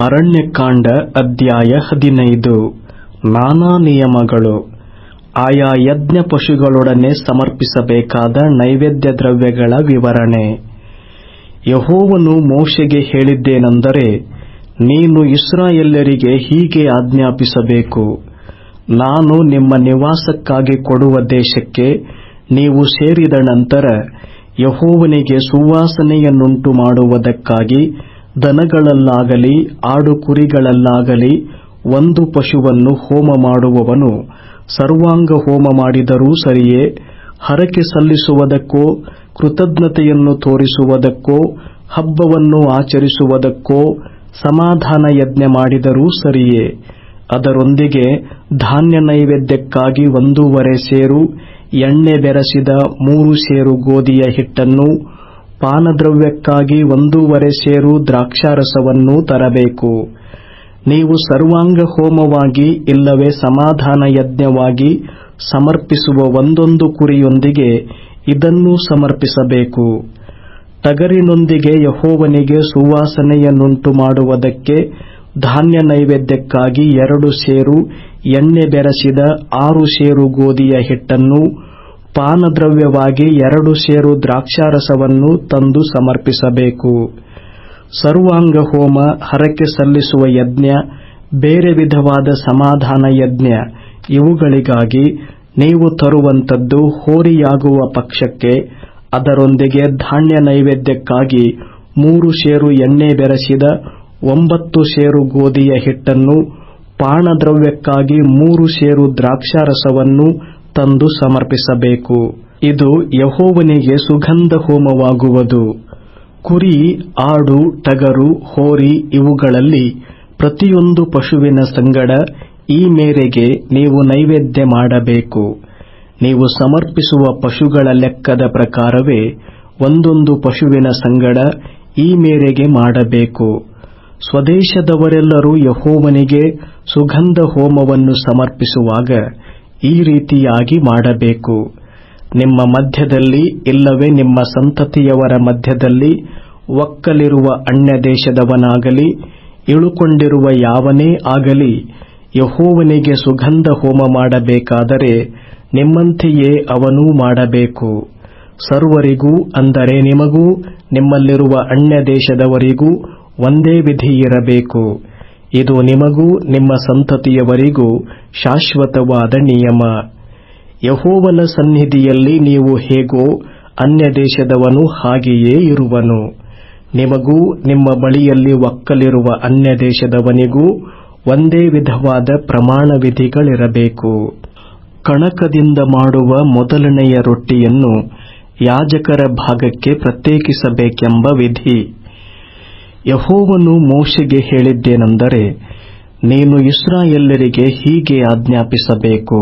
ಅರಣ್ಯಕಾಂಡ ಅಧ್ಯಾಯ ಹದಿನೈದು. ನಾನಾ ನಿಯಮಗಳು. ಆಯಾ ಯಜ್ಞ ಪಶುಗಳೊಡನೆ ಸಮರ್ಪಿಸಬೇಕಾದ ನೈವೇದ್ಯ ದ್ರವ್ಯಗಳ ವಿವರಣೆ. ಯಹೋವನು ಮೋಶೆಗೆ ಹೇಳಿದ್ದೇನೆಂದರೆ, ನೀನು ಇಸ್ರಾಯೆಲ್ಲರಿಗೆ ಹೀಗೆ ಆಜ್ಞಾಪಿಸಬೇಕು. ನಾನು ನಿಮ್ಮ ನಿವಾಸಕ್ಕಾಗಿ ಕೊಡುವ ದೇಶಕ್ಕೆ ನೀವು ಸೇರಿದ ನಂತರ ಯಹೋವನಿಗೆ ಸುವಾಸನೆಯನ್ನುಂಟು ಮಾಡುವುದಕ್ಕಾಗಿ ದನಗಳಲ್ಲಾಗಲಿ, ಆಡು ಕುರಿಗಳಲ್ಲಾಗಲಿ ಒಂದು ಪಶುವನ್ನು ಹೋಮ ಮಾಡುವವನು ಸರ್ವಾಂಗ ಹೋಮ ಮಾಡಿದರೂ ಸರಿಯೇ, ಹರಕೆ ಸಲ್ಲಿಸುವುದಕ್ಕೋ, ಕೃತಜ್ಞತೆಯನ್ನು ತೋರಿಸುವುದಕ್ಕೋ, ಹಬ್ಬವನ್ನು ಆಚರಿಸುವುದಕ್ಕೋ, ಸಮಾಧಾನ ಯಜ್ಞ ಮಾಡಿದರೂ ಸರಿಯೇ. ಅದರೊಂದಿಗೆ ಧಾನ್ಯ ನೈವೇದ್ಯಕ್ಕಾಗಿ ಒಂದೂವರೆ ಸೇರು ಎಣ್ಣೆ ಬೆರೆಸಿದ ಮೂರು ಸೇರು ಗೋಧಿಯ ಹಿಟ್ಟನ್ನು ಪಾನದ್ರವ್ಯಕ್ಕಾಗಿ ಒಂದೂವರೆ ಸೇರು ದ್ರಾಕ್ಷಾರಸವನ್ನೂ ತರಬೇಕು. ನೀವು ಸರ್ವಾಂಗ ಹೋಮವಾಗಿ ಇಲ್ಲವೇ ಸಮಾಧಾನ ಯಜ್ಞವಾಗಿ ಸಮರ್ಪಿಸುವ ಒಂದೊಂದು ಕುರಿಯೊಂದಿಗೆ ಇದನ್ನೂ ಸಮರ್ಪಿಸಬೇಕು. ಟಗರಿನೊಂದಿಗೆ ಯಹೋವನಿಗೆ ಸುವಾಸನೆಯನ್ನುಂಟು ಮಾಡುವುದಕ್ಕೆ ಧಾನ್ಯ ನೈವೇದ್ಯಕ್ಕಾಗಿ ಎರಡು ಸೇರು ಎಣ್ಣೆ ಬೆರೆಸಿದ ಆರು ಸೇರು ಗೋಧಿಯ ಹಿಟ್ಟನ್ನು ಪಾನದ್ರವ್ಯವಾಗಿ ಎರಡು ಸೇರು ದ್ರಾಕ್ಷಾರಸವನ್ನು ತಂದು ಸಮರ್ಪಿಸಬೇಕು. ಸರ್ವಾಂಗ ಹೋಮ ಹರಕೆ ಸಲ್ಲಿಸುವ ಯಜ್ಞ, ಬೇರೆ ವಿಧವಾದ ಸಮಾಧಾನ ಯಜ್ಞ, ಇವುಗಳಿಗಾಗಿ ನೀವು ತರುವಂತದ್ದು ಹೋರಿಯಾಗುವ ಪಕ್ಷಕ್ಕೆ ಅದರೊಂದಿಗೆ ಧಾನ್ಯ ನೈವೇದ್ಯಕ್ಕಾಗಿ ಮೂರು ಸೇರು ಎಣ್ಣೆ ಬೆರೆಸಿದ ಒಂಬತ್ತು ಸೇರು ಗೋಧಿಯ ಹಿಟ್ಟನ್ನು ಪಾನದ್ರವ್ಯಕ್ಕಾಗಿ ಮೂರು ಸೇರು ದ್ರಾಕ್ಷಾರಸವನ್ನು ತಂದು ಸಮರ್ಪಿಸಬೇಕು. ಇದು ಯಹೋವನಿಗೆ ಸುಗಂಧ ಹೋಮವಾಗುವುದು. ಕುರಿ, ಆಡು, ಟಗರು, ಹೋರಿ ಇವುಗಳಲ್ಲಿ ಪ್ರತಿಯೊಂದು ಪಶುವಿನ ಸಂಗಡ ಈ ಮೇರೆಗೆ ನೀವು ನೈವೇದ್ಯ ಮಾಡಬೇಕು. ನೀವು ಸಮರ್ಪಿಸುವ ಪಶುಗಳ ಲೆಕ್ಕದ ಪ್ರಕಾರವೇ ಒಂದೊಂದು ಪಶುವಿನ ಸಂಗಡ ಈ ಮೇರೆಗೆ ಮಾಡಬೇಕು. ಸ್ವದೇಶದವರೆಲ್ಲರೂ ಯಹೋವನಿಗೆ ಸುಗಂಧ ಹೋಮವನ್ನು ಸಮರ್ಪಿಸುವಾಗ ಈ ರೀತಿಯಾಗಿ ಮಾಡಬೇಕು. ನಿಮ್ಮ ಮಧ್ಯದಲ್ಲಿ ಇಲ್ಲವೇ ನಿಮ್ಮ ಸಂತತಿಯವರ ಮಧ್ಯದಲ್ಲಿ ಒಕ್ಕಲಿರುವ ಅನ್ಯ ದೇಶದವನಾಗಲಿ ಇಳುಕೊಂಡಿರುವ ಯಾವನೇ ಆಗಲಿ, ಯಹೋವನಿಗೆ ಸುಗಂಧ ಹೋಮ ಮಾಡಬೇಕಾದರೆ ನಿಮ್ಮಂತೆಯೇ ಅವನೂ ಮಾಡಬೇಕು. ಸರ್ವರಿಗೂ ಅಂದರೆ ನಿಮಗೂ, ನಿಮ್ಮಲ್ಲಿರುವ ಅನ್ಯ ದೇಶದವರಿಗೂ ಒಂದೇ ವಿಧಿ ಇರಬೇಕು. ಇದು ನಿಮಗೂ ನಿಮ್ಮ ಸಂತತಿಯವರಿಗೂ ಶಾಶ್ವತವಾದ ನಿಯಮ. ಯಹೋವನ ಸನ್ನಿಧಿಯಲ್ಲಿ ನೀವು ಹೇಗೋ ಅನ್ಯ ದೇಶದವನು ಹಾಗೆಯೇ ಇರುವನು. ನಿಮಗೂ ನಿಮ್ಮ ಬಳಿಯಲ್ಲಿ ಒಕ್ಕಲಿರುವ ಅನ್ಯ ದೇಶದವನಿಗೂ ಒಂದೇ ವಿಧವಾದ ಪ್ರಮಾಣ ವಿಧಿಗಳಿರಬೇಕು ಕಣಕದಿಂದ ಮಾಡುವ ಮೊದಲನೆಯ ರೊಟ್ಟಿಯನ್ನು ಯಾಜಕರ ಭಾಗಕ್ಕೆ ಪ್ರತ್ಯೇಕಿಸಬೇಕೆಂಬ ವಿಧಿ. ಯಹೋವನು ಮೋಶೆಗೆ ಹೇಳಿದ್ದೇನೆಂದರೆ, ನೀನು ಇಸ್ರಾಯೇಲ್ಯರಿಗೆ ಹೀಗೆ ಆಜ್ಞಾಪಿಸಬೇಕು.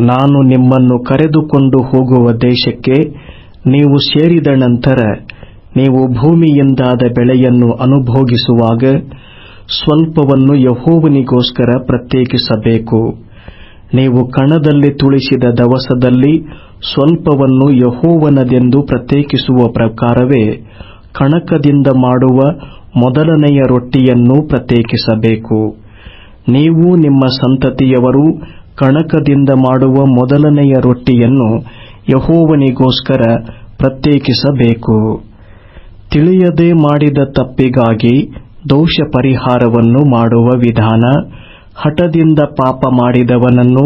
ನಾನು ನಿಮ್ಮನ್ನು ಕರೆದುಕೊಂಡು ಹೋಗುವ ದೇಶಕ್ಕೆ ನೀವು ಸೇರಿದ ನಂತರ, ನೀವು ಭೂಮಿಯಿಂದಾದ ಬೆಳೆಯನ್ನು ಅನುಭೋಗಿಸುವಾಗ ಸ್ವಲ್ಪವನ್ನು ಯಹೋವನಿಗೋಸ್ಕರ ಪ್ರತ್ಯೇಕಿಸಬೇಕು. ನೀವು ಕಣದಲ್ಲಿ ತುಳಿಸಿದ ದವಸದಲ್ಲಿ ಸ್ವಲ್ಪವನ್ನು ಯಹೋವನದೆಂದು ಪ್ರತ್ಯೇಕಿಸುವ ಪ್ರಕಾರವೇ ಕಣಕದಿಂದ ಮಾಡುವ ಮೊದಲನೆಯ ರೊಟ್ಟಿಯನ್ನು ಪ್ರತ್ಯೇಕಿಸಬೇಕು. ನೀವು ನಿಮ್ಮ ಸಂತತಿಯವರು ಕಣಕದಿಂದ ಮಾಡುವ ಮೊದಲನೆಯ ರೊಟ್ಟಿಯನ್ನು ಯಹೋವನಿಗೋಸ್ಕರ ಪ್ರತ್ಯೇಕಿಸಬೇಕು. ತಿಳಿಯದೆ ಮಾಡಿದ ತಪ್ಪಿಗಾಗಿ ದೋಷ ಪರಿಹಾರವನ್ನು ಮಾಡುವ ವಿಧಾನ, ಹಠದಿಂದ ಪಾಪ ಮಾಡಿದವನನ್ನು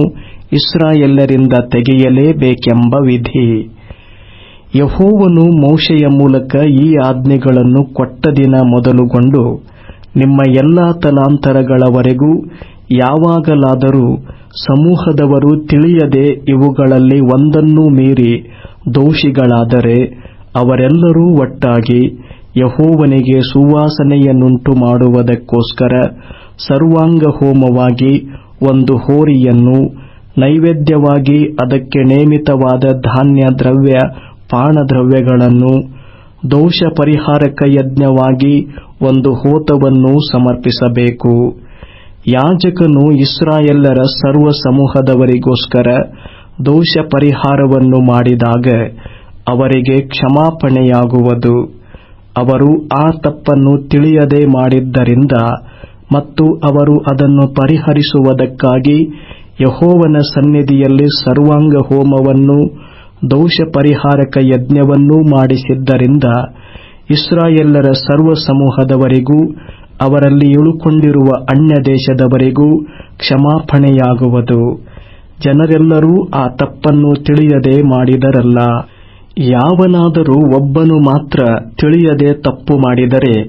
ಇಸ್ರಾಯೆಲ್ಲರಿಂದ ತೆಗೆಯಲೇಬೇಕೆಂಬ ವಿಧಿ. ಯಹೋವನು ಮೌಷೆಯ ಮೂಲಕ ಈ ಆಜ್ಞೆಗಳನ್ನು ಕೊಟ್ಟ ದಿನ ಮೊದಲುಗೊಂಡು ನಿಮ್ಮ ಎಲ್ಲಾ ತಲಾಂತರಗಳವರೆಗೂ ಯಾವಾಗಲಾದರೂ ಸಮೂಹದವರು ತಿಳಿಯದೆ ಇವುಗಳಲ್ಲಿ ಒಂದನ್ನೂ ಮೀರಿ ದೋಷಿಗಳಾದರೆ ಅವರೆಲ್ಲರೂ ಒಟ್ಟಾಗಿ ಯಹೋವನಿಗೆ ಸುವಾಸನೆಯನ್ನುಂಟು ಮಾಡುವುದಕ್ಕೋಸ್ಕರ ಸರ್ವಾಂಗ ಹೋಮವಾಗಿ ಒಂದು ಹೋರಿಯನ್ನು ನೈವೇದ್ಯವಾಗಿ ಅದಕ್ಕೆ ನೇಮಿತವಾದ ಧಾನ್ಯ ದ್ರವ್ಯ ಪಾನದ್ರವ್ಯಗಳನ್ನು ದೋಷ ಪರಿಹಾರಕ ಯಜ್ಞವಾಗಿ ಒಂದು ಹೋತವನ್ನು ಸಮರ್ಪಿಸಬೇಕು. ಯಾಜಕನು ಇಸ್ರಾಯೆಲ್ಲರ ಸರ್ವ ಸಮೂಹದವರಿಗೋಸ್ಕರ ದೋಷ ಪರಿಹಾರವನ್ನು ಮಾಡಿದಾಗ ಅವರಿಗೆ ಕ್ಷಮಾಪಣೆಯಾಗುವುದು. ಅವರು ಆ ತಪ್ಪನ್ನು ತಿಳಿಯದೆ ಮಾಡಿದ್ದರಿಂದ ಮತ್ತು ಅವರು ಅದನ್ನು ಪರಿಹರಿಸುವುದಕ್ಕಾಗಿ ಯಹೋವನ ಸನ್ನಿಧಿಯಲ್ಲಿ ಸರ್ವಾಂಗ ಹೋಮವನ್ನು ದೋಷ ಪರಿಹಾರಕ ಯಜ್ಞವನ್ನೂ ಮಾಡಿಸಿದ್ದರಿಂದ ಇಸ್ರಾಯೆಲ್ಲರ ಸರ್ವ ಸಮೂಹದವರಿಗೂ ಅವರಲ್ಲಿ ಇಳುಕೊಂಡಿರುವ ಅನ್ಯ ದೇಶದವರಿಗೂ ಕ್ಷಮಾಪಣೆಯಾಗುವುದು. ಜನರೆಲ್ಲರೂ ಆ ತಪ್ಪನ್ನು ತಿಳಿಯದೆ ಮಾಡಿದರಲ್ಲ. ಯಾವನಾದರೂ ಒಬ್ಬನು ಮಾತ್ರ ತಿಳಿಯದೆ ತಪ್ಪು ಮಾಡಿದರೆ,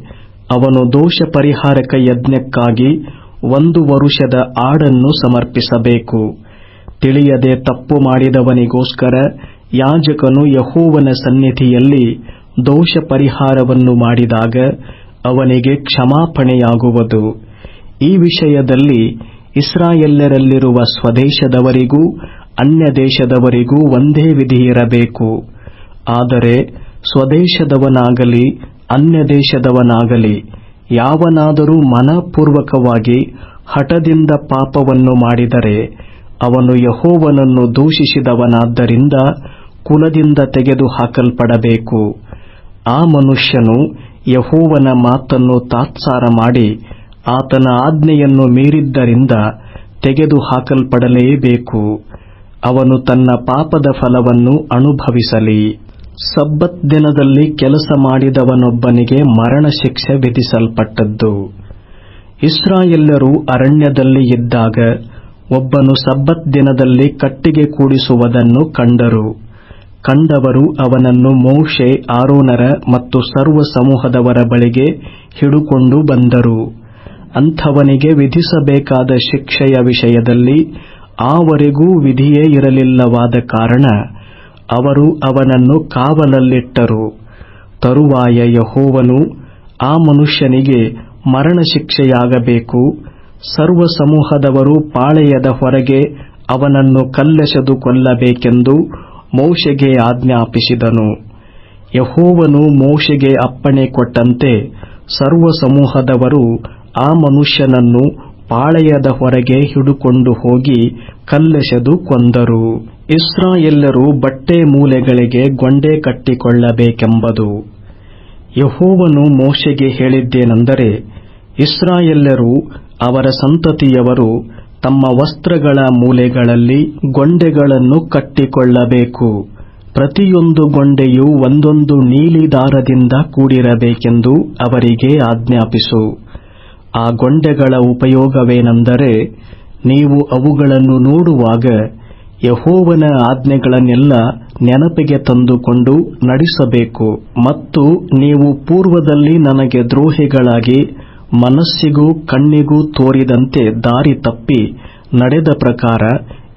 ಅವನು ದೋಷ ಪರಿಹಾರಕ ಯಜ್ಞಕ್ಕಾಗಿ ಒಂದು ವರುಷದ ಆಡನ್ನು ಸಮರ್ಪಿಸಬೇಕು. ತಿಳಿಯದೆ ತಪ್ಪು ಮಾಡಿದವನಿಗೋಸ್ಕರ ಯಾಜಕನು ಯಹೋವನ ಸನ್ನಿಧಿಯಲ್ಲಿ ದೋಷ ಪರಿಹಾರವನ್ನು ಮಾಡಿದಾಗ ಅವನಿಗೆ ಕ್ಷಮಾಪಣೆಯಾಗುವುದು. ಈ ವಿಷಯದಲ್ಲಿ ಇಸ್ರಾಯೆಲ್ಲರಲ್ಲಿರುವ ಸ್ವದೇಶದವರಿಗೂ ಅನ್ಯ ದೇಶದವರಿಗೂ ಒಂದೇ ವಿಧಿಯಿರಬೇಕು ಆದರೆ ಸ್ವದೇಶದವನಾಗಲಿ ಅನ್ಯ ದೇಶದವನಾಗಲಿ ಯಾವನಾದರೂ ಮನಪೂರ್ವಕವಾಗಿ ಹಠದಿಂದ ಪಾಪವನ್ನು ಮಾಡಿದರೆ ಅವನು ಯಹೋವನನ್ನು ದೂಷಿಸಿದವನಾದ್ದರಿಂದ ಕುಲದಿಂದ ತೆಗೆದು ಹಾಕಲ್ಪಡಬೇಕು ಆ ಮನುಷ್ಯನು ಯಹೋವನ ಮಾತನ್ನು ತಾತ್ಸಾರ ಮಾಡಿ ಆತನ ಆಜ್ಞೆಯನ್ನು ಮೀರಿದ್ದರಿಂದ ತೆಗೆದು ಹಾಕಲ್ಪಡಲೇಬೇಕು ಅವನು ತನ್ನ ಪಾಪದ ಫಲವನ್ನು ಅನುಭವಿಸಲಿ. ಸಬ್ಬತ್ ದಿನದಲ್ಲಿ ಕೆಲಸ ಮಾಡಿದವನೊಬ್ಬನಿಗೆ ಮರಣ ಶಿಕ್ಷೆ ವಿಧಿಸಲ್ಪಟ್ಟದ್ದು. ಇಸ್ರಾಯೆಲ್ಲರೂ ಅರಣ್ಯದಲ್ಲಿ ಇದ್ದಾಗ ಒಬ್ಬನು ಸಬ್ಬತ್ ದಿನದಲ್ಲಿ ಕಟ್ಟಿಗೆ ಕೂಡಿಸುವುದನ್ನು ಕಂಡರು. ಕಂಡವರು ಅವನನ್ನು ಮೋಶೆ, ಆರೋನರ ಮತ್ತು ಸರ್ವ ಸಮೂಹದವರ ಬಳಿಗೆ ಹಿಡುಕೊಂಡು ಬಂದರು. ಅಂಥವನಿಗೆ ವಿಧಿಸಬೇಕಾದ ಶಿಕ್ಷೆಯ ವಿಷಯದಲ್ಲಿ ಆವರೆಗೂ ವಿಧಿಯೇ ಇರಲಿಲ್ಲವಾದ ಕಾರಣ ಅವರು ಅವನನ್ನು ಕಾವಲಲ್ಲಿಟ್ಟರು. ತರುವಾಯ ಯಹೋವನು ಆ ಮನುಷ್ಯನಿಗೆ ಮರಣ ಶಿಕ್ಷೆಯಾಗಬೇಕು. ಸರ್ವ ಸಮೂಹದವರು ಪಾಳೆಯದ ಹೊರಗೆ ಅವನನ್ನು ಕಲ್ಲೆಸೆದು ಕೊಲ್ಲಬೇಕೆಂದು ಮೋಶೆಗೆ ಆಜ್ಞಾಪಿಸಿದನು. ಯಹೋವನು ಮೋಶೆಗೆ ಅಪ್ಪಣೆ ಕೊಟ್ಟಂತೆ ಸರ್ವ ಸಮೂಹದವರು ಆ ಮನುಷ್ಯನನ್ನು ಪಾಳೆಯದ ಹೊರಗೆ ಹಿಡುಕೊಂಡು ಹೋಗಿ ಕಲ್ಲೆಸೆದು ಕೊಂದರು. ಇಸ್ರಾಯೆಲ್ಲರೂ ಬಟ್ಟೆ ಮೂಲೆಗಳಿಗೆ ಗೊಂಡೆ ಕಟ್ಟಿಕೊಳ್ಳಬೇಕೆಂಬುದು. ಯಹೋವನು ಮೋಶೆಗೆ ಹೇಳಿದ್ದೇನೆಂದರೆ ಇಸ್ರಾಯೆಲ್ಲರೂ ಅವರ ಸಂತತಿಯವರು ತಮ್ಮ ವಸ್ತ್ರಗಳ ಮೂಲೆಗಳಲ್ಲಿ ಗೊಂಡೆಗಳನ್ನು ಕಟ್ಟಿಕೊಳ್ಳಬೇಕು. ಪ್ರತಿಯೊಂದು ಗೊಂಡೆಯು ಒಂದೊಂದು ನೀಲಿ ದಾರದಿಂದ ಕೂಡಿರಬೇಕೆಂದು ಅವರಿಗೆ ಆಜ್ಞಾಪಿಸು. ಆ ಗೊಂಡೆಗಳ ಉಪಯೋಗವೇನೆಂದರೆ ನೀವು ಅವುಗಳನ್ನು ನೋಡುವಾಗ ಯಹೋವನ ಆಜ್ಞೆಗಳನ್ನೆಲ್ಲ ನೆನಪಿಗೆ ತಂದುಕೊಂಡು ನಡೆಸಬೇಕು ಮತ್ತು ನೀವು ಪೂರ್ವದಲ್ಲಿ ನನಗೆ ದ್ರೋಹಿಗಳಾಗಿ ಮನಸ್ಸಿಗೂ ಕಣ್ಣಿಗೂ ತೋರಿದಂತೆ ದಾರಿ ತಪ್ಪಿ ನಡೆದ ಪ್ರಕಾರ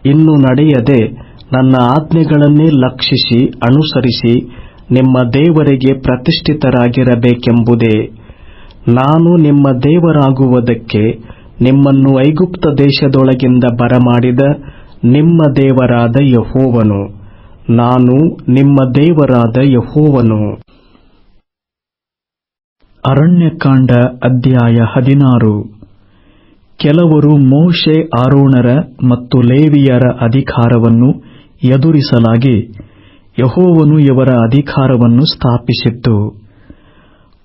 ಇನ್ನು ನಡೆಯದೆ ನನ್ನ ಆಜ್ಞೆಗಳನ್ನೇ ಲಕ್ಷಿಸಿ, ಅನುಸರಿಸಿ ನಿಮ್ಮ ದೇವರಿಗೆ ಪ್ರತಿಷ್ಠಿತರಾಗಿರಬೇಕೆಂಬುದೇ. ನಾನು ನಿಮ್ಮ ದೇವರಾಗುವುದಕ್ಕೆ ನಿಮ್ಮನ್ನು ಐಗುಪ್ತ ದೇಶದೊಳಗಿಂದ ಬರಮಾಡಿದ ನಿಮ್ಮ ದೇವರಾದ ಯಹೋವನು. ನಾನು ನಿಮ್ಮ ದೇವರಾದ ಯಹೋವನು. ಅರಣ್ಯಕಾಂಡ ಅಧ್ಯಾಯ ಹದಿನಾರು. ಕೆಲವರು ಮೋಶೆ ಆರೋಣರ ಮತ್ತು ಲೇವಿಯರ ಅಧಿಕಾರವನ್ನು ಎದುರಿಸಲಾಗಿ ಯಹೋವನು ಇವರ ಅಧಿಕಾರವನ್ನು ಸ್ಥಾಪಿಸಿದ್ದು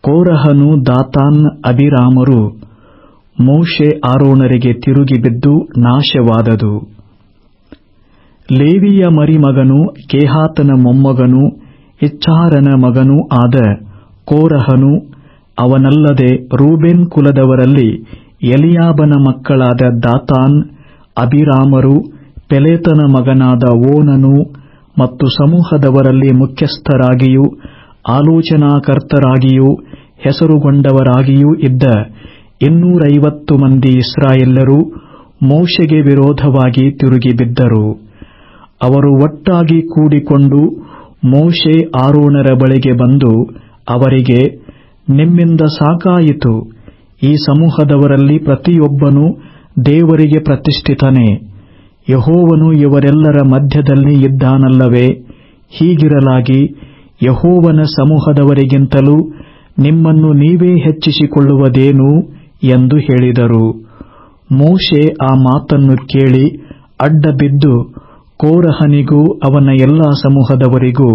ಕೋರಹನು ದಾತಾನ್ ಅಭಿರಾಮರು ಮೋಶೆ ಆರೋಣರಿಗೆ ತಿರುಗಿ ಬಿದ್ದು ನಾಶವಾದದು. ಲೇವಿಯ ಮರಿಮಗನು ಕೇಹಾತನ ಮೊಮ್ಮಗನು ಇಚ್ಚಾರನ ಮಗನೂ ಆದ ಕೋರಹನು ಅವನಲ್ಲದೆ ರೂಬೆನ್ ಕುಲದವರಲ್ಲಿ ಎಲಿಯಾಬನ ಮಕ್ಕಳಾದ ದಾತಾನ್, ಅಭಿರಾಮರು, ಪೆಲೇತನ ಮಗನಾದ ಓನನು ಮತ್ತು ಸಮೂಹದವರಲ್ಲಿ ಮುಖ್ಯಸ್ಥರಾಗಿಯೂ, ಆಲೋಚನಾಕರ್ತರಾಗಿಯೂ, ಹೆಸರುಗೊಂಡವರಾಗಿಯೂ ಇದ್ದ ಇನ್ನೂರೈವತ್ತು ಮಂದಿ ಇಸ್ರಾಯೆಲ್ಲರೂ ಮೋಶೆಗೆ ವಿರೋಧವಾಗಿ ತಿರುಗಿಬಿದ್ದರು ಅವರು ಒಟ್ಟಾಗಿ ಕೂಡಿಕೊಂಡು ಮೋಶೆ ಆರೋಣರ ಬಳಿಗೆ ಬಂದು ಅವರಿಗೆ ನಿಮ್ಮಿಂದ ಸಾಕಾಯಿತು. ಈ ಸಮೂಹದವರಲ್ಲಿ ಪ್ರತಿಯೊಬ್ಬನು ದೇವರಿಗೆ ಪ್ರತಿಷ್ಠಿತನೇ. ಯಹೋವನು ಇವರೆಲ್ಲರ ಮಧ್ಯದಲ್ಲಿ ಇದ್ದಾನಲ್ಲವೇ? ಹೀಗಿರಲಾಗಿ ಯಹೋವನ ಸಮೂಹದವರಿಗಿಂತಲೂ ನಿಮ್ಮನ್ನು ನೀವೇ ಹೆಚ್ಚಿಸಿಕೊಳ್ಳುವುದೇನು ಎಂದು ಹೇಳಿದರು. ಮೋಶೆ ಆ ಮಾತನ್ನು ಕೇಳಿ ಅಡ್ಡಬಿದ್ದು, ಕೋರಹನಿಗೂ ಅವನ ಎಲ್ಲಾ ಸಮೂಹದವರಿಗೂ,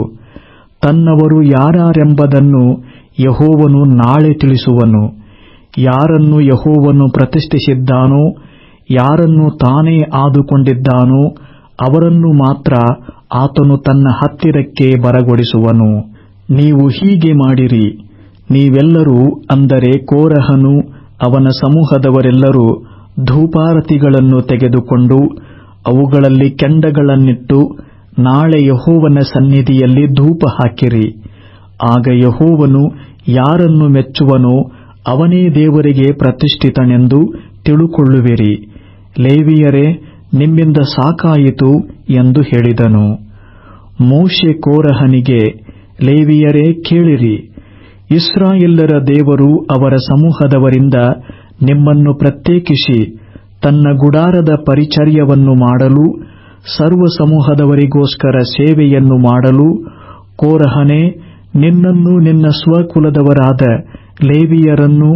ತನ್ನವರು ಯಾರಾರೆಂಬುದನ್ನು ಯಹೋವನು ನಾಳೆ ತಿಳಿಸುವನು. ಯಾರನ್ನು ಯಹೋವನು ಪ್ರತಿಷ್ಠಿಸಿದ್ದಾನೋ, ಯಾರನ್ನು ತಾನೇ ಆದುಕೊಂಡಿದ್ದಾನೋ, ಅವರನ್ನು ಮಾತ್ರ ಆತನು ತನ್ನ ಹತ್ತಿರಕ್ಕೆ ಬರಗೊಡಿಸುವನು. ನೀವು ಹೀಗೆ ಮಾಡಿರಿ. ನೀವೆಲ್ಲರೂ ಅಂದರೆ ಕೋರಹನು, ಅವನ ಸಮೂಹದವರೆಲ್ಲರೂ ಧೂಪಾರತಿಗಳನ್ನು ತೆಗೆದುಕೊಂಡು ಅವುಗಳಲ್ಲಿ ಕೆಂಡಗಳನ್ನಿಟ್ಟು ನಾಳೆ ಯಹೋವನ ಸನ್ನಿಧಿಯಲ್ಲಿ ಧೂಪ ಹಾಕಿರಿ ಆಗ ಯಹೋವನು ಯಾರನ್ನು ಮೆಚ್ಚುವನೋ ಅವನೇ ದೇವರಿಗೆ ಪ್ರತಿಷ್ಠಿತನೆಂದು ತಿಳುಕೊಳ್ಳುವಿರಿ. ಲೇವಿಯರೇ, ನಿಮ್ಮಿಂದ ಸಾಕಾಯಿತು ಎಂದು ಹೇಳಿದನು. ಮೋಶೆ ಕೋರಹನಿಗೆ, ಲೇವಿಯರೇ, ಕೇಳಿರಿ. ಇಸ್ರಾಯೆಲ್ಲರ ದೇವರು ಅವರ ಸಮೂಹದವರಿಂದ ನಿಮ್ಮನ್ನು ಪ್ರತ್ಯೇಕಿಸಿ, ತನ್ನ ಗುಡಾರದ ಪರಿಚರ್ಯವನ್ನು ಮಾಡಲು, ಸರ್ವ ಸಮೂಹದವರಿಗೋಸ್ಕರ ಸೇವೆಯನ್ನು ಮಾಡಲು, ಕೋರಹನೇ ನಿನ್ನನ್ನು ನಿನ್ನ ಸ್ವಕುಲದವರಾದ ಲೇವಿಯರನ್ನು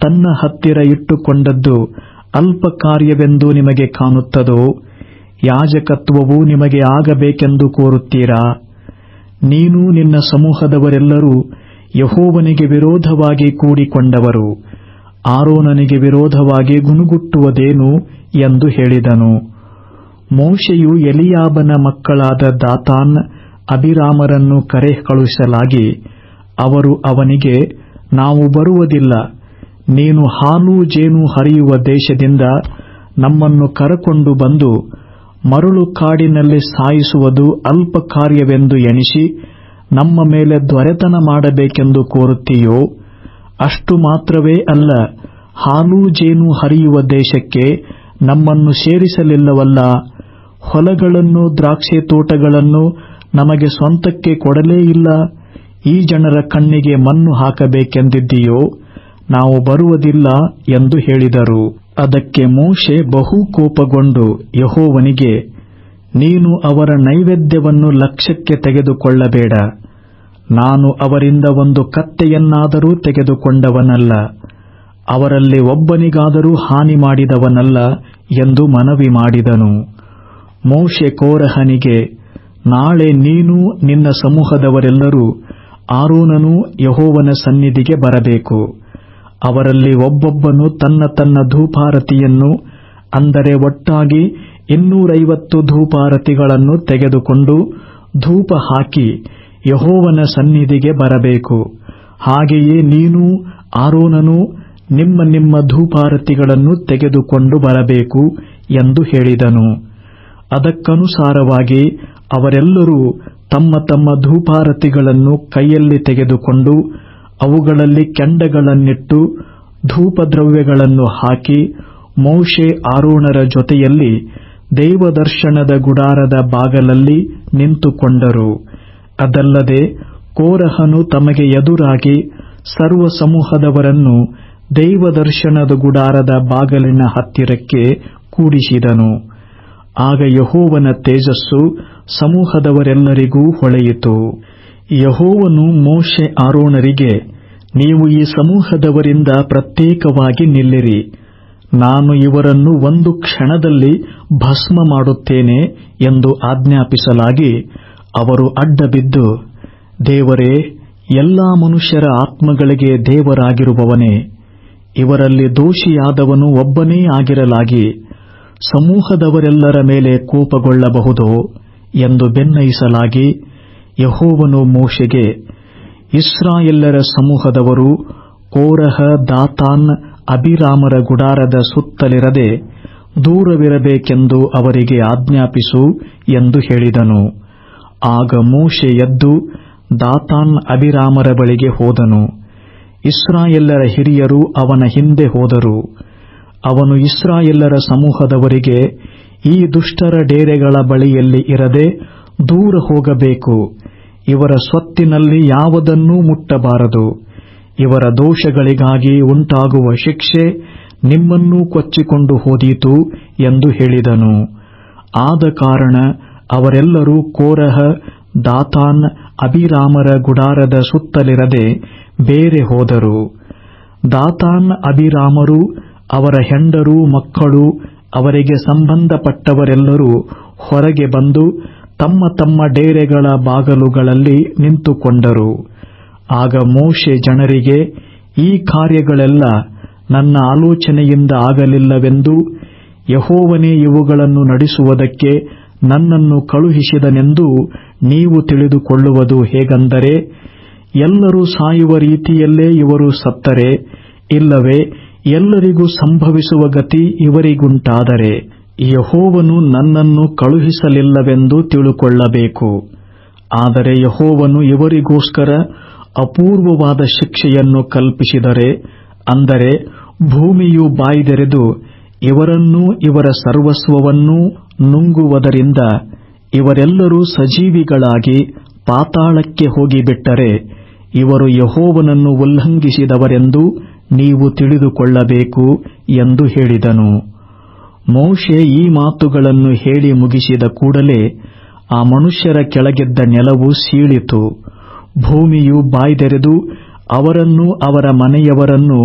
ತನ್ನ ಹತ್ತಿರ ಇಟ್ಟುಕೊಂಡದ್ದು ಅಲ್ಪ ಕಾರ್ಯವೆಂದು ನಿಮಗೆ ಕಾಣುತ್ತದೋ? ಯಾಜಕತ್ವವು ನಿಮಗೆ ಆಗಬೇಕೆಂದು ಕೋರುತ್ತೀರಾ? ನೀನು ನಿನ್ನ ಸಮೂಹದವರೆಲ್ಲರೂ ಯಹೋವನಿಗೆ ವಿರೋಧವಾಗಿ ಕೂಡಿಕೊಂಡವರು. ಆರೋನನಿಗೆ ವಿರೋಧವಾಗಿ ಗುನುಗುಟ್ಟುವುದೇನು ಎಂದು ಹೇಳಿದನು. ಮೋಶೆಯು ಎಲಿಯಾಬನ ಮಕ್ಕಳಾದ ದಾತಾನ್ ಅಭಿರಾಮರನ್ನು ಕರೆ ಕಳುಹಿಸಲಾಗಿ ಅವರು ಅವನಿಗೆ, ನಾವು ಬರುವುದಿಲ್ಲ. ನೀನು ಹಾಲು ಜೇನು ಹರಿಯುವ ದೇಶದಿಂದ ನಮ್ಮನ್ನು ಕರಕೊಂಡು ಬಂದು ಮರಳು ಕಾಡಿನಲ್ಲಿ ಸಾಯಿಸುವುದು ಅಲ್ಪ ಕಾರ್ಯವೆಂದು ಎಣಿಸಿ ನಮ್ಮ ಮೇಲೆ ದೊರೆತನ ಮಾಡಬೇಕೆಂದು ಕೋರುತ್ತೀಯೋ? ಅಷ್ಟು ಮಾತ್ರವೇ ಅಲ್ಲ ಹಾಲು ಜೇನು ಹರಿಯುವ ದೇಶಕ್ಕೆ ನಮ್ಮನ್ನು ಸೇರಿಸಲಿಲ್ಲವಲ್ಲ. ಹೊಲಗಳನ್ನು ದ್ರಾಕ್ಷಿ ತೋಟಗಳನ್ನು ನಮಗೆ ಸ್ವಂತಕ್ಕೆ ಕೊಡಲೇ ಇಲ್ಲ. ಈ ಜನರ ಕಣ್ಣಿಗೆ ಮಣ್ಣು ಹಾಕಬೇಕೆಂದಿದ್ದೀಯೋ? ನಾವು ಬರುವುದಿಲ್ಲ ಎಂದು ಹೇಳಿದರು. ಅದಕ್ಕೆ ಮೋಶೆ ಬಹು ಕೋಪಗೊಂಡು, ಯಹೋವನಿಗೆ, ನೀನು ಅವರ ನೈವೇದ್ಯವನ್ನು ಲಕ್ಷ್ಯಕ್ಕೆ ತೆಗೆದುಕೊಳ್ಳಬೇಡ. ನಾನು ಅವರಿಂದ ಒಂದು ಕತ್ತೆಯನ್ನಾದರೂ ತೆಗೆದುಕೊಂಡವನಲ್ಲ. ಅವರಲ್ಲಿ ಒಬ್ಬನಿಗಾದರೂ ಹಾನಿ ಮಾಡಿದವನಲ್ಲ ಎಂದು ಮನವಿ ಮಾಡಿದನು. ಮೋಶೆ ಕೋರಹನಿಗೆ ನಾಳೆ ನೀನು ನಿನ್ನ ಸಮೂಹದವರೆಲ್ಲರೂ ಆರೋನನು ಯಹೋವನ ಸನ್ನಿಧಿಗೆ ಬರಬೇಕು. ಅವರಲ್ಲಿ ಒಬ್ಬೊಬ್ಬನು ತನ್ನ ತನ್ನ ಧೂಪಾರತಿಯನ್ನು, ಅಂದರೆ ಒಟ್ಟಾಗಿ ಇನ್ನೂರೈವತ್ತು ಧೂಪಾರತಿಗಳನ್ನು ತೆಗೆದುಕೊಂಡು ಧೂಪ ಹಾಕಿ ಯಹೋವನ ಸನ್ನಿಧಿಗೆ ಬರಬೇಕು. ಹಾಗೆಯೇ ನೀನು ಆರೋನನು ನಿಮ್ಮ ನಿಮ್ಮ ಧೂಪಾರತಿಗಳನ್ನು ತೆಗೆದುಕೊಂಡು ಬರಬೇಕು ಎಂದು ಹೇಳಿದನು. ಅದಕ್ಕನುಸಾರವಾಗಿ ಅವರೆಲ್ಲರೂ ತಮ್ಮ ತಮ್ಮ ಧೂಪಾರತಿಗಳನ್ನು ಕೈಯಲ್ಲಿ ತೆಗೆದುಕೊಂಡು ಅವುಗಳಲ್ಲಿ ಕೆಂಡಗಳನ್ನಿಟ್ಟು ಧೂಪದ್ರವ್ಯಗಳನ್ನು ಹಾಕಿ ಮೌಷೆ ಆರೋಣರ ಜೊತೆಯಲ್ಲಿ ದೇವದರ್ಶನದ ಗುಡಾರದ ಬಾಗಲಲ್ಲಿ ನಿಂತುಕೊಂಡರು. ಅದಲ್ಲದೆ ಕೋರಹನು ತಮಗೆ ಎದುರಾಗಿ ಸರ್ವ ಸಮೂಹದವರನ್ನು ದೇವದರ್ಶನದ ಗುಡಾರದ ಬಾಗಲಿನ ಹತ್ತಿರಕ್ಕೆ ಕೂಡಿಸಿದನು. ಆಗ ಯಹೋವನ ತೇಜಸ್ಸು ಸಮೂಹದವರೆಲ್ಲರಿಗೂ ಹೊಳೆಯಿತು. ಯಹೋವನು ಮೋಶೆ ಆರೋಣರಿಗೆ ನೀವು ಈ ಸಮೂಹದವರಿಂದ ಪ್ರತ್ಯೇಕವಾಗಿ ನಿಲ್ಲಿರಿ. ನಾನು ಇವರನ್ನು ಒಂದು ಕ್ಷಣದಲ್ಲಿ ಭಸ್ಮ ಮಾಡುತ್ತೇನೆ ಎಂದು ಆಜ್ಞಾಪಿಸಲಾಗಿ ಅವರು ಅಡ್ಡಬಿದ್ದು, ದೇವರೇ, ಎಲ್ಲಾ ಮನುಷ್ಯರ ಆತ್ಮಗಳಿಗೆ ದೇವರಾಗಿರುವವನೇ, ಇವರಲ್ಲಿ ದೋಷಿಯಾದವನು ಒಬ್ಬನೇ ಆಗಿರಲಾಗಿ ಸಮೂಹದವರೆಲ್ಲರ ಮೇಲೆ ಕೋಪಗೊಳ್ಳಬಹುದು ಎಂದು ಬೆನ್ನಯಿಸಲಾಗಿ ಯಹೋವನು ಮೋಶೆಗೆ ಇಸ್ರಾಯೆಲ್ಲರ ಸಮೂಹದವರು ಕೋರಹ ದಾತಾನ್ ಅಭಿರಾಮರ ಗುಡಾರದ ಸುತ್ತಲಿರದೆ ದೂರವಿರಬೇಕೆಂದು ಅವರಿಗೆ ಆಜ್ಞಾಪಿಸು ಎಂದು ಹೇಳಿದನು. ಆಗ ಮೋಶೆ ಎದ್ದು ದಾತಾನ್ ಅಭಿರಾಮರ ಬಳಿಗೆ ಹೋದನು. ಇಸ್ರಾಯೆಲ್ಲರ ಹಿರಿಯರು ಅವನ ಹಿಂದೆ ಹೋದರು. ಅವನು ಇಸ್ರಾಯೆಲ್ಲರ ಸಮೂಹದವರಿಗೆ ಈ ದುಷ್ಟರ ಡೇರೆಗಳ ಬಳಿಯಲ್ಲಿ ಇರದೆ ದೂರ ಹೋಗಬೇಕು. ಇವರ ಸ್ವತ್ತಿನಲ್ಲಿ ಯಾವುದನ್ನೂ ಮುಟ್ಟಬಾರದು. ಇವರ ದೋಷಗಳಿಗಾಗಿ ಉಂಟಾಗುವ ಶಿಕ್ಷೆ ನಿಮ್ಮನ್ನೂ ಕೊಚ್ಚಿಕೊಂಡು ಹೋದೀತು ಎಂದು ಹೇಳಿದನು. ಆದ ಕಾರಣ ಅವರೆಲ್ಲರೂ ಕೋರಹ, ದಾತಾನ್, ಅಭಿರಾಮರ ಗುಡಾರದ ಸುತ್ತಲಿರದೆ ಬೇರೆ ಹೋದರು. ದಾತಾನ್, ಅಭಿರಾಮರು ಅವರ ಹೆಂಡರು, ಮಕ್ಕಳು, ಅವರಿಗೆ ಸಂಬಂಧಪಟ್ಟವರೆಲ್ಲರೂ ಹೊರಗೆ ಬಂದು ತಮ್ಮ ತಮ್ಮ ಡೇರೆಗಳ ಬಾಗಲುಗಳಲ್ಲಿ ನಿಂತುಕೊಂಡರು. ಆಗ ಮೋಶೆ ಜನರಿಗೆ, ಈ ಕಾರ್ಯಗಳೆಲ್ಲ ನನ್ನ ಆಲೋಚನೆಯಿಂದ ಆಗಲಿಲ್ಲವೆಂದು ಯಹೋವನೇ ಇವುಗಳನ್ನು ನಡೆಸುವುದಕ್ಕೆ ನನ್ನನ್ನು ಕಳುಹಿಸಿದನೆಂದು ನೀವು ತಿಳಿದುಕೊಳ್ಳುವುದು ಹೇಗೆಂದರೆ, ಎಲ್ಲರೂ ಸಾಯುವ ರೀತಿಯಲ್ಲೇ ಇವರು ಸತ್ತರೆ, ಇಲ್ಲವೇ ಎಲ್ಲರಿಗೂ ಸಂಭವಿಸುವ ಗತಿ ಇವರಿಗುಂಟಾದರೆ ಯಹೋವನು ನನ್ನನ್ನು ಕಳುಹಿಸಲಿಲ್ಲವೆಂದು ತಿಳುಕೊಳ್ಳಬೇಕು. ಆದರೆ ಯಹೋವನು ಇವರಿಗೋಸ್ಕರ ಅಪೂರ್ವವಾದ ಶಿಕ್ಷೆಯನ್ನು ಕಲ್ಪಿಸಿದರೆ, ಅಂದರೆ ಭೂಮಿಯು ಬಾಯ್ದೆರೆದು ಇವರನ್ನೂ ಇವರ ಸರ್ವಸ್ವವನ್ನೂ ನುಂಗುವುದರಿಂದ ಇವರೆಲ್ಲರೂ ಸಜೀವಿಗಳಾಗಿ ಪಾತಾಳಕ್ಕೆ ಹೋಗಿಬಿಟ್ಟರೆ, ಇವರು ಯಹೋವನನ್ನು ಉಲ್ಲಂಘಿಸಿದವರೆಂದು ನೀವು ತಿಳಿದುಕೊಳ್ಳಬೇಕು ಎಂದು ಹೇಳಿದನು. ಮೋಶೆ ಈ ಮಾತುಗಳನ್ನು ಹೇಳಿ ಮುಗಿಸಿದ ಕೂಡಲೇ ಆ ಮನುಷ್ಯರ ಕೆಳಗಿದ್ದ ನೆಲವು ಸೀಳಿತು. ಭೂಮಿಯು ಬಾಯ್ದೆರೆದು ಅವರನ್ನೂ ಅವರ ಮನೆಯವರನ್ನು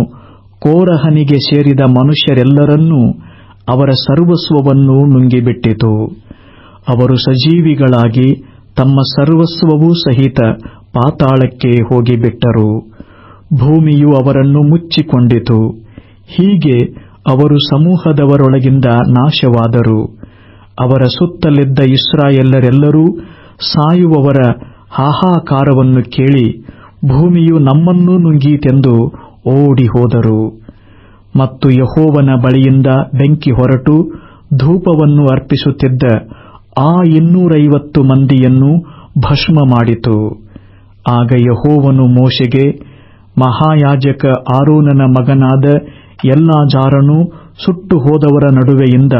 ಕೋರಹನಿಗೆ ಸೇರಿದ ಮನುಷ್ಯರೆಲ್ಲರನ್ನೂ ಅವರ ಸರ್ವಸ್ವವನ್ನೂ ನುಂಗಿಬಿಟ್ಟಿತು. ಅವರು ಸಜೀವಿಗಳಾಗಿ ತಮ್ಮ ಸರ್ವಸ್ವವೂ ಸಹಿತ ಪಾತಾಳಕ್ಕೆ ಹೋಗಿಬಿಟ್ಟರು. ಭೂಮಿಯು ಅವರನ್ನು ಮುಚ್ಚಿಕೊಂಡಿತು. ಹೀಗೆ ಅವರು ಸಮೂಹದವರೊಳಗಿಂದ ನಾಶವಾದರು. ಅವರ ಸುತ್ತಲಿದ್ದ ಇಸ್ರಾಯೆಲ್ಲರೆಲ್ಲರೂ ಸಾಯುವವರ ಹಾಹಾಕಾರವನ್ನು ಕೇಳಿ ಭೂಮಿಯು ನಮ್ಮನ್ನೂ ನುಂಗೀತೆಂದು ಓಡಿ ಹೋದರು ಮತ್ತು ಯಹೋವನ ಬಳಿಯಿಂದ ಬೆಂಕಿ ಹೊರಟು ಧೂಪವನ್ನು ಅರ್ಪಿಸುತ್ತಿದ್ದ ಆ ಇನ್ನೂರೈವತ್ತು ಮಂದಿಯನ್ನು ಭಸ್ಮ ಮಾಡಿತು ಆಗ ಯಹೋವನು ಮೋಶೆಗೆ ಮಹಾಯಾಜಕ ಆರೋನನ ಮಗನಾದ ಎಲ್ಲಾಜಾರನು ಸುಟ್ಟು ಹೋದವರ ನಡುವೆಯಿಂದ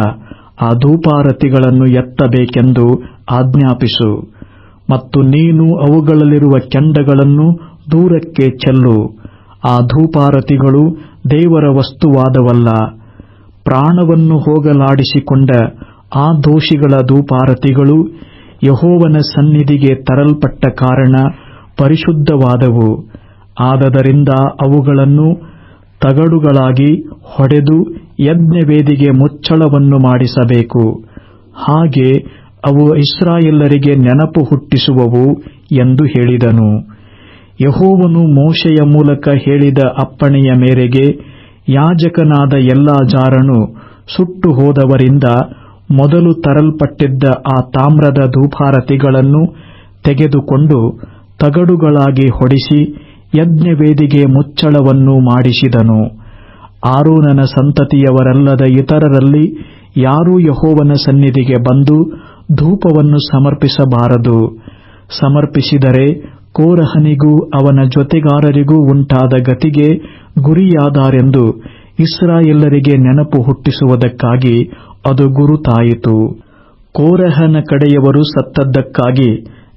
ಆ ಧೂಪಾರತಿಗಳನ್ನು ಎತ್ತಬೇಕೆಂದು ಆಜ್ಞಾಪಿಸು. ಮತ್ತು ನೀನು ಅವುಗಳಲ್ಲಿರುವ ಕೆಂಡಗಳನ್ನು ದೂರಕ್ಕೆ ಚೆಲ್ಲು. ಆ ಧೂಪಾರತಿಗಳು ದೇವರ ವಸ್ತುವಾದವಲ್ಲ. ಪ್ರಾಣವನ್ನು ಹೋಗಲಾಡಿಸಿಕೊಂಡ ಆ ದೋಷಿಗಳ ಧೂಪಾರತಿಗಳು ಯಹೋವನ ಸನ್ನಿಧಿಗೆ ತರಲ್ಪಟ್ಟ ಕಾರಣ ಪರಿಶುದ್ಧವಾದವು. ಆದದರಿಂದ ಅವುಗಳನ್ನು ತಗಡುಗಳಾಗಿ ಹೊಡೆದು ಯಜ್ಞವೇದಿಗೆ ಮುಚ್ಚಳವನ್ನು ಮಾಡಿಸಬೇಕು. ಹಾಗೆ ಅವು ಇಸ್ರಾಯೆಲ್ಲರಿಗೆ ನೆನಪು ಹುಟ್ಟಿಸುವವು ಎಂದು ಹೇಳಿದನು. ಯಹೋವನು ಮೋಶೆಯ ಮೂಲಕ ಹೇಳಿದ ಅಪ್ಪಣೆಯ ಮೇರೆಗೆ ಯಾಜಕನಾದ ಎಲ್ಲಾಜಾರನು ಸುಟ್ಟು ಹೋದವರಿಂದ ಮೊದಲು ತರಲ್ಪಟ್ಟಿದ್ದ ಆ ತಾಮ್ರದ ಧೂಪಾರತಿಗಳನ್ನು ತೆಗೆದುಕೊಂಡು ತಗಡುಗಳಾಗಿ ಹೊಡಿಸಿ ಯಜ್ಞವೇದಿಗೆ ಮುಚ್ಚಳವನ್ನು ಮಾಡಿಸಿದನು. ಆರೋನನ ಸಂತತಿಯವರಲ್ಲದ ಇತರರಲ್ಲಿ ಯಾರೂ ಯಹೋವನ ಸನ್ನಿಧಿಗೆ ಬಂದು ಧೂಪವನ್ನು ಸಮರ್ಪಿಸಬಾರದು. ಸಮರ್ಪಿಸಿದರೆ ಕೋರಹನಿಗೂ ಅವನ ಜೊತೆಗಾರರಿಗೂ ಉಂಟಾದ ಗತಿಗೆ ಗುರಿಯಾದಾರೆಂದು ಇಸ್ರಾಯೆಲ್ಲರಿಗೆ ನೆನಪು ಹುಟ್ಟಿಸುವುದಕ್ಕಾಗಿ ಅದು ಗುರುತಾಯಿತು. ಕೋರಹನ ಕಡೆಯವರು ಸತ್ತದ್ದಕ್ಕಾಗಿ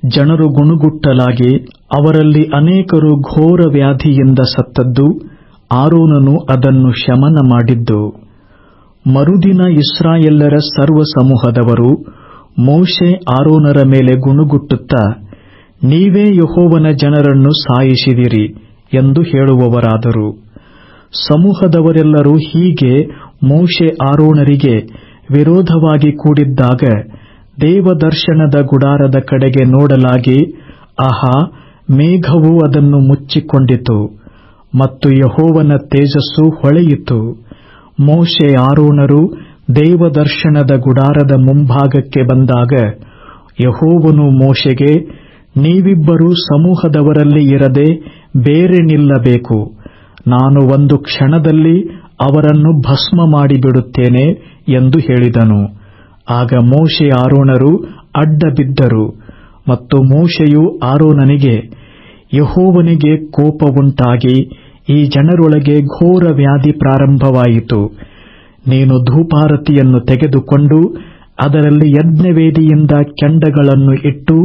ಜನರು ಗುಣುಗುಟ್ಟಲಾಗಿ ಅವರಲ್ಲಿ ಅನೇಕರು ಘೋರ ವ್ಯಾಧಿಯಿಂದ ಸತ್ತದ್ದು, ಆರೋನನು ಅದನ್ನು ಶಮನ ಮಾಡಿದ್ದು. ಮರುದಿನ ಇಸ್ರಾಯೆಲ್ಲರ ಸರ್ವ ಸಮೂಹದವರು ಮೋಶೆ ಆರೋನರ ಮೇಲೆ ಗುಣುಗುಟ್ಟುತ್ತಾ, ನೀವೇ ಯಹೋವನ ಜನರನ್ನು ಸಾಯಿಸಿದಿರಿ ಎಂದು ಹೇಳುವವರಾದರು. ಸಮೂಹದವರೆಲ್ಲರೂ ಹೀಗೆ ಮೋಶೆ ಆರೋಣರಿಗೆ ವಿರೋಧವಾಗಿ ಕೂಡಿದ್ದಾಗ ದೇವದರ್ಶನದ ಗುಡಾರದ ಕಡೆಗೆ ನೋಡಲಾಗಿ, ಆಹಾ, ಮೇಘವು ಅದನ್ನು ಮುಚ್ಚಿಕೊಂಡಿತು ಮತ್ತು ಯಹೋವನ ತೇಜಸ್ಸು ಹೊಳೆಯಿತು. ಮೋಶೆ ಆರೋಣರು ದೇವದರ್ಶನದ ಗುಡಾರದ ಮುಂಭಾಗಕ್ಕೆ ಬಂದಾಗ, ಯಹೋವನು ಮೋಶೆಗೆ, ನೀವಿಬ್ಬರೂ ಸಮೂಹದವರಲ್ಲಿ ಇರದೆ ಬೇರೆ ನಿಲ್ಲಬೇಕು. ನಾನು ಒಂದು ಕ್ಷಣದಲ್ಲಿ ಅವರನ್ನು ಭಸ್ಮ ಮಾಡಿಬಿಡುತ್ತೇನೆ ಎಂದು ಹೇಳಿದನು. ಆಗ ಮೋಶೆ ಆರೋಣರು ಅಡ್ಡ ಬಿದ್ದರು ಮತ್ತು ಮೋಶೆಯು ಆರೋನನಿಗೆ, ಯಹೋವನಿಗೆ ಕೋಪವುಂಟಾಗಿ ಈ ಜನರೊಳಗೆ ಘೋರ ವ್ಯಾಧಿ ಪ್ರಾರಂಭವಾಯಿತು. ನೀನು ಧೂಪಾರತಿಯನ್ನು ತೆಗೆದುಕೊಂಡು ಅದರಲ್ಲಿ ಯಜ್ಞವೇದಿಯಿಂದ ಕೆಂಡಗಳನ್ನು ಇಟ್ಟು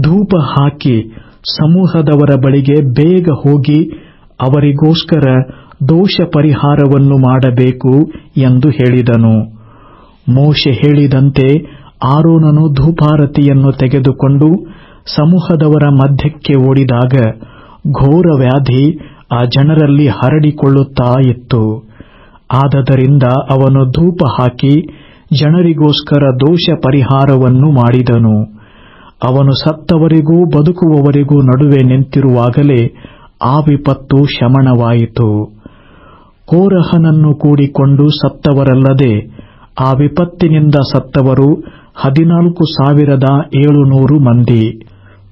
ಧೂಪ ಹಾಕಿ ಸಮೂಹದವರ ಬಳಿಗೆ ಬೇಗ ಹೋಗಿ ಅವರಿಗೋಸ್ಕರ ದೋಷ ಪರಿಹಾರವನ್ನು ಮಾಡಬೇಕು ಎಂದು ಹೇಳಿದನು. ಮೋಶೆ ಹೇಳಿದಂತೆ ಆರೋನನು ಧೂಪಾರತಿಯನ್ನು ತೆಗೆದುಕೊಂಡು ಸಮೂಹದವರ ಮಧ್ಯಕ್ಕೆ ಓಡಿದಾಗ ಘೋರ ವ್ಯಾಧಿ ಆ ಜನರಲ್ಲಿ ಹರಡಿಕೊಳ್ಳುತ್ತಾ ಇತ್ತು. ಆದದರಿಂದ ಅವನು ಧೂಪ ಹಾಕಿ ಜನರಿಗೋಸ್ಕರ ದೋಷ ಪರಿಹಾರವನ್ನು ಮಾಡಿದನು. ಅವನು ಸತ್ತವರಿಗೂ ಬದುಕುವವರಿಗೂ ನಡುವೆ ನಿಂತಿರುವಾಗಲೇ ಆ ವಿಪತ್ತು ಶಮನವಾಯಿತು. ಕೋರಹನನ್ನು ಕೂಡಿಕೊಂಡು ಸತ್ತವರಲ್ಲದೆ ಆ ವಿಪತ್ತಿನಿಂದ ಸತ್ತವರು ಹದಿನಾಲ್ಕು ಸಾವಿರದ ಏಳುನೂರು ಮಂದಿ.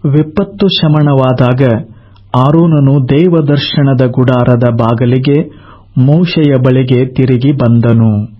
ವಿಪತ್ತು ಶಮನವಾದಾಗ ಆರೋನನು ದೇವದರ್ಶನದ ಗುಡಾರದ ಬಾಗಲಿಗೆ ಮೋಶೆಯ ಬಳಿಗೆ ತಿರುಗಿ ಬಂದನು.